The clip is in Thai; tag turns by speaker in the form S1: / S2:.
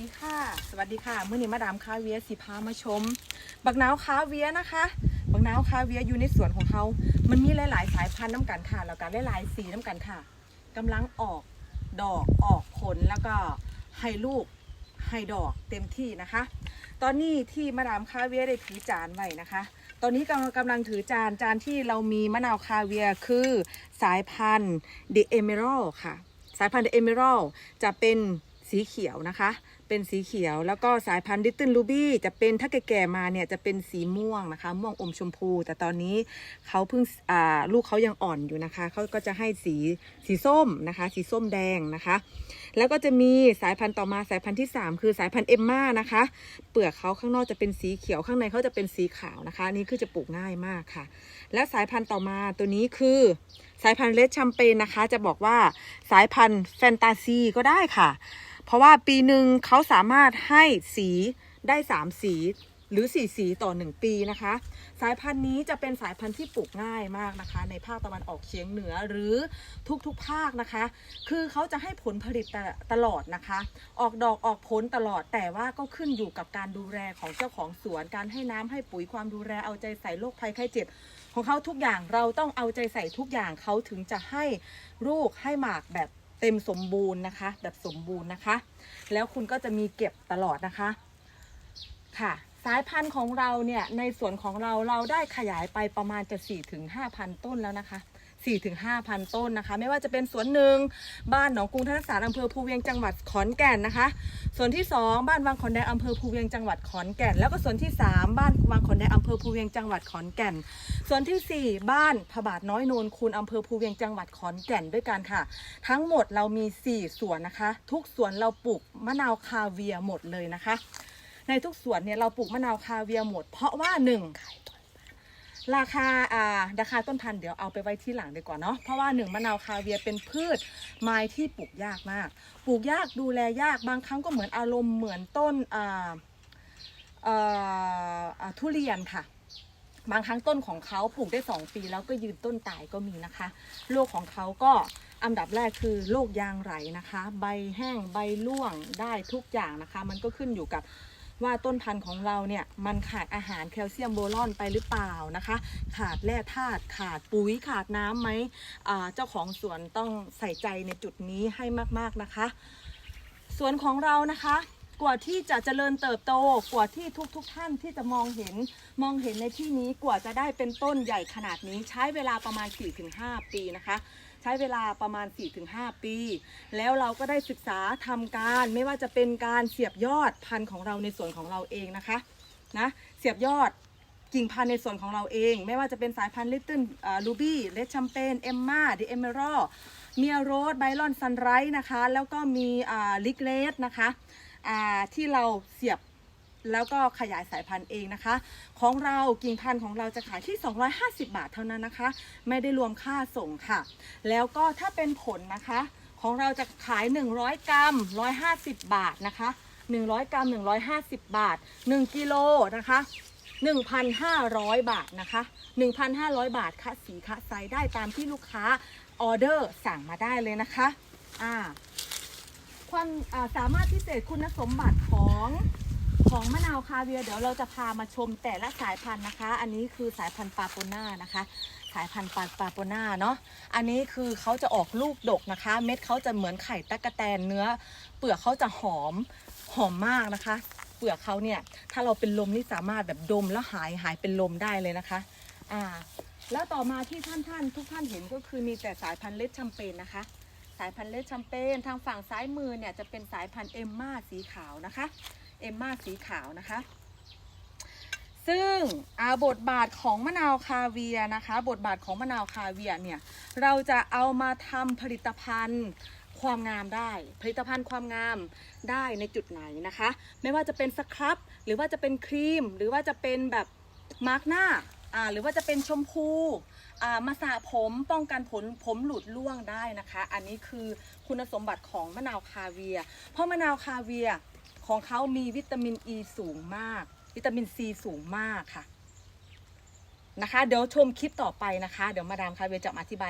S1: ดีค่ะ สวัสดีค่ะเมื่อนี้มาดามคาเวียสิพามาชม บักนาวคาเวียนะคะบักนาวคาเวียอยู่ในสวนของเขา มันมีหลาย ๆ สายพันธุ์น้ำกันค่ะ แล้วก็หลาย ๆ สีน้ำกันค่ะกำลังออกดอกออกผลแล้วก็ให้ลูกให้ดอกเต็มที่นะคะ ตอนนี้ที่มาดามคาเวียได้ถือจานไว้นะคะ ตอนนี้กำลังกำลังถือจานจานที่เรามีมะนาวคาเวียคือสายพันธุ์เดเอเมอรัลค่ะ สายพันธุ์เดเอเมอรัลจะเป็นสีเขียวนะคะ เป็นสีเขียว แล้วก็สายพันธุ์ดิตเติลลูบี้จะเป็นถ้าแก่ๆมาเนี่ยจะเป็นสีม่วงนะคะ ม่วงอมชมพู แต่ตอนนี้เขาเพิ่งลูกเขายังอ่อนอยู่นะคะเขาก็จะให้สีสีส้มนะคะ สีส้มแดงนะคะ แล้วก็จะมีสายพันธุ์ต่อมาสายพันธุ์ที่ 3 คือสายพันธุ์เอ็มม่านะคะ เปลือกเขาข้างนอกจะเป็นสีเขียวข้างในเขาจะเป็นสีขาวนะคะนนี่คือจะปลูกง่ายมากค่ะ และสายพันธุ์ต่อมาตัวนี้คือสายพันธุ์เลดแชมเปญนะคะ จะบอกว่าสายพันธุ์แฟนตาซีก็ได้ค่ะ เพราะว่าปีหนึ่งเขาสามารถให้สีได้3สีหรือ4สีต่อ1ปีนะคะ สายพันธุ์นี้จะเป็นสายพันธุ์ที่ปลูกง่ายมากนะคะ ในภาคตะวันออกเฉียงเหนือหรือทุกๆภาคนะคะ คือเขาจะให้ผลผลิตตตลอดนะคะ ออกดอกออกผลตลอดแต่ว่าก็ขึ้นอยู่กับการดูแลของเจ้าของสวน การให้น้ำให้ปุ๋ยความดูแลเอาใจใส่โรคภัยไข้เจ็บของเขาทุกอย่างเราต้องเอาใจใส่ทุกอย่างเขาถึงจะให้ลูกให้หมากแบบ เต็มสมบูรณ์นะคะ แบบสมบูรณ์นะคะ แล้วคุณก็จะมีเก็บตลอดนะคะค่ะ สายพันธุ์ของเราเนี่ยในสวนของเราเราได้ขยายไปประมาณจะ4ถึง5,000 ต้นแล้วนะคะ 4ถึง5,000ต้นนะคะ ไม่ว่าจะเป็นสวนหนึ่งบ้านหนองกรุงธนสารอำเภอภูเวียงจังหวัดขอนแก่นนะคะส่วนที่ 2 บ้านวังขอนแดงอำเภอภูเวียงจังหวัดขอนแก่น แล้วก็ส่วนที่ 3 บ้านวังขอนแดงอำเภอภูเวียงจังหวัดขอนแก่น ส่วนทีสี่4 บ้านพระบาทน้อยโนนคูนอำเภอภูเวียงจังหวัดขอนแก่นด้วยกันค่ะ ทั้งหมดเรามี 4 สวนนะคะ ทุกสวนเราปลูกมะนาวคาเวียหมดเลยนะคะ ในทุกสวนเนี่ยเราปลูกมะนาวคาเวียหมด เพราะว่าหนึ่ง ราคาอ่าราคาต้นพันธุ์เดี๋ยวเอาไปไว้ที่หลังดีกว่าเนาะเพราะว่าหนึ่งมะนาวคาเวียเป็นพืชไม้ที่ปลูกยากมาก ปลูกยากดูแลยากบางครั้งก็เหมือนอารมณ์เหมือนต้นอ่าอ่าทุเรียนค่ะบางครั้งต้นของเขาปลูกได้ 2 ปีแล้วก็ยืนต้นตายก็มีนะคะโรคของเขาก็อันดับแรกคือโรคยางไหลนะคะ ใบแห้งใบร่วงได้ทุกอย่างนะคะ มันก็ขึ้นอยู่กับ ว่าต้นพันธุ์ของเราเนี่ยมันขาดอาหารแคลเซียมโบรอนไปหรือเปล่านะคะ ขาดแร่ธาตุขาดปุ๋ยขาดน้ำไหมเจ้าของสวนต้องใส่ใจในจุดนี้ให้มากๆนะคะสวนของเรานะคะกว่าที่จะเจริญเติบโตกว่าที่ทุกๆทท่านที่จะมองเห็นมองเห็นในที่นี้กว่าจะได้เป็นต้นใหญ่ขนาดนี้ใช้เวลาประมาณ 4-5 ปีนะคะ ใช้เวลาประมาณ 4-5 ปี แล้วเราก็ได้ศึกษาทำการไม่ว่าจะเป็นการเสียบยอดพันธุ์ของเราในส่วนของเราเองนะคะนะเสียบยอดกิ่งพันธุ์ในส่วนของเราเอง ไม่ว่าจะเป็นสายพันธุ์ลิตเติ้ลลูบี้เลดแชมเปญเอมมาดิเอเมอรอลเมียโรสไบรอนซันไรส์นะคะ แล้วก็มีลิกเลสนะคะที่เราเสียบ แล้วก็ขยายสายพันธุ์เองนะคะ ของเรากิ่งพันธุ์ของเราจะขายที่ 250 บาทเท่านั้นนะคะ ไม่ได้รวมค่าส่งค่ะ แล้วก็ถ้าเป็นผลนะคะ ของเราจะขาย 100 กรัม 150 บาทนะคะ 100 กรัม 150 บาท 1 กิโลนะคะ1,500 บาทนะคะ 1,500 บาทค่ะสีคะไซส์ได้ตามที่ลูกค้าออเดอร์สั่งมาได้เลยนะคะอ่าความสามารถพิเศษคุณสมบัติของ ของมะนาวคาเวียเดี๋ยวเราจะพามาชมแต่ละสายพันธุ์นะคะ อันนี้คือสายพันธุ์ปาโปน่านะคะ สายพันธุ์ปาปาโปน่าเนาะอันนี้คือเขาจะออกลูกดกนะคะ เม็ดเขาจะเหมือนไข่ตะกะแตนเนื้อ เปลือกเขาจะหอมหอมมากนะคะ เปลือกเขาเนี่ยถ้าเราเป็นลมนี่สามารถแบบดมแล้วหายหายเป็นลมได้เลยนะคะอ่าแล้วต่อมาที่ท่านท่านทุกท่านเห็นก็คือมีแต่สายพันธุ์เลดแชมเปญนะคะ สายพันธุ์เลดแชมเปญทางฝั่งซ้ายมือเนี่ยจะเป็นสายพันธุ์เอมมาสีขาวนะคะ เอมมาสีขาวนะคะ ซึ่งอาบทบาทของมะนาวคาเวียนะคะ บทบาทของมะนาวคาเวียเนี่ยเราจะเอามาทำผลิตภัณฑ์ความงามได้ ผลิตภัณฑ์ความงามได้ในจุดไหนนะคะ ไม่ว่าจะเป็นสครับ หรือว่าจะเป็นครีม หรือว่าจะเป็นแบบมาร์กหน้าอ่าหรือว่าจะเป็นชมพูอ่ามาสระผมป้องกันผลผมหลุดร่วงได้นะคะ อันนี้คือคุณสมบัติของมะนาวคาเวีย เพราะมะนาวคาเวีย ของเขามีวิตามินอ e ีสูงมาก วิตามินซีสูงมากค่ะนะคะ เดี๋ยวชมคลิปต่อไปนะคะ เดี๋ยวมาดามคาเวจะมาอธิบาย